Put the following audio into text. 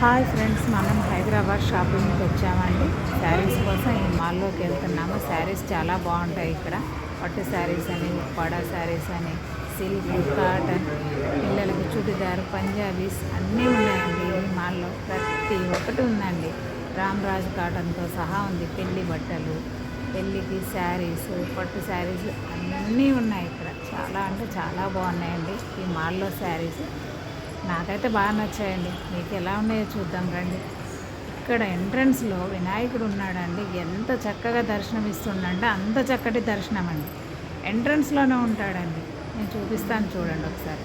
Hi friends మనం హైదరాబాద్ షాపింగ్కి వచ్చామండి. శారీస్ కోసం ఈ మాల్లోకి వెళ్తున్నాము. శారీస్ చాలా బాగుంటాయి ఇక్కడ. పట్టు శారీస్ అని ఉప్పాడ శారీస్ అని సిల్క్ కాటన్ పిల్లలకి చుడిదార్ పంజాబీస్ అన్నీ ఉన్నాయండి ఈ మాల్లో. ప్రతి ఒక్కటి ఉందండి. రామరాజు కాటన్తో సహా ఉంది. పెళ్ళి బట్టలు పెళ్ళికి శారీస్ పట్టు శారీస్ అన్నీ ఉన్నాయి ఇక్కడ. చాలా అంటే చాలా బాగున్నాయండి ఈ మాల్లో శారీస్. నాకైతే బాగా నచ్చాయండి. మీకు ఎలా ఉన్నాయో చూద్దాం రండి. ఇక్కడ ఎంట్రన్స్లో వినాయకుడు ఉన్నాడండి. ఎంత చక్కగా దర్శనం ఇస్తుండంటే అంత చక్కటి దర్శనం అండి ఎంట్రన్స్లోనే ఉంటాడండి. నేను చూపిస్తాను చూడండి ఒకసారి.